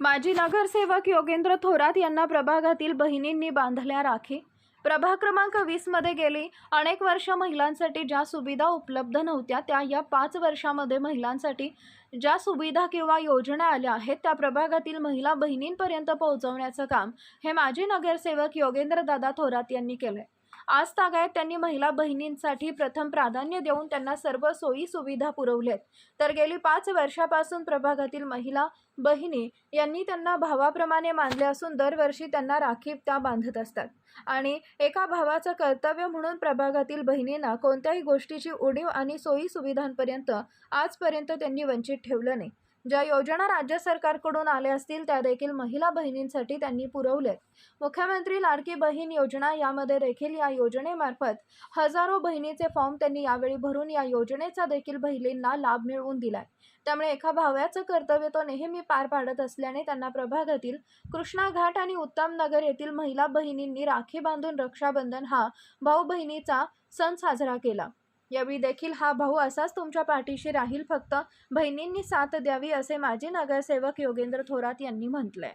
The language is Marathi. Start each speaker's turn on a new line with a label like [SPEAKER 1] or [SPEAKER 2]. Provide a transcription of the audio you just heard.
[SPEAKER 1] माजी नगरसेवक योगेंद्र थोरात यांना प्रभागातील बहिणींनी बांधल्या राखी. प्रभाग क्रमांक वीसमध्ये गेली. अनेक वर्ष महिलांसाठी ज्या सुविधा उपलब्ध नव्हत्या त्या या पाच वर्षामध्ये महिलांसाठी ज्या सुविधा किंवा योजना आल्या आहेत त्या प्रभागातील महिला बहिणींपर्यंत पोहोचवण्याचं काम हे माजी नगरसेवक योगेंद्र दादा थोरात यांनी केलंय. आज तागायत त्यांनी महिला बहिणींसाठी प्रथम प्राधान्य देऊन त्यांना सर्व सोयी सुविधा पुरवल्यात. तर गेली पाच वर्षापासून प्रभागातील महिला बहिणी यांनी त्यांना भावाप्रमाणे मानले असून दरवर्षी त्यांना राखीव त्या बांधत असतात. आणि एका भावाचं कर्तव्य म्हणून प्रभागातील बहिणींना कोणत्याही गोष्टीची उणीव आणि सोयी सुविधांपर्यंत आजपर्यंत त्यांनी वंचित ठेवलं नाही. ज्या योजना राज्य सरकारकडून आल्या असतील त्या देखील महिला बहिणींसाठी त्यांनी पुरवल्यात. मुख्यमंत्री लाडकी बहीण योजना यामध्ये देखील या योजनेमार्फत हजारो बहिणीचे फॉर्म त्यांनी यावेळी भरून या योजनेचा देखील बहिणींना लाभ मिळवून दिलाय. त्यामुळे एका भाव्याचं कर्तव्य तो नेहमी पार पाडत असल्याने त्यांना प्रभागातील कृष्णा घाट आणि उत्तम नगर येथील महिला बहिणींनी राखी बांधून रक्षाबंधन हा भाऊ बहिणीचा सण साजरा केला. यावेळी देखील हा भाऊ असाच तुमच्या पाठीशी राहील फक्त बहिणींनी साथ द्यावी असे माजी नगरसेवक योगेंद्र थोरात यांनी म्हटलंय.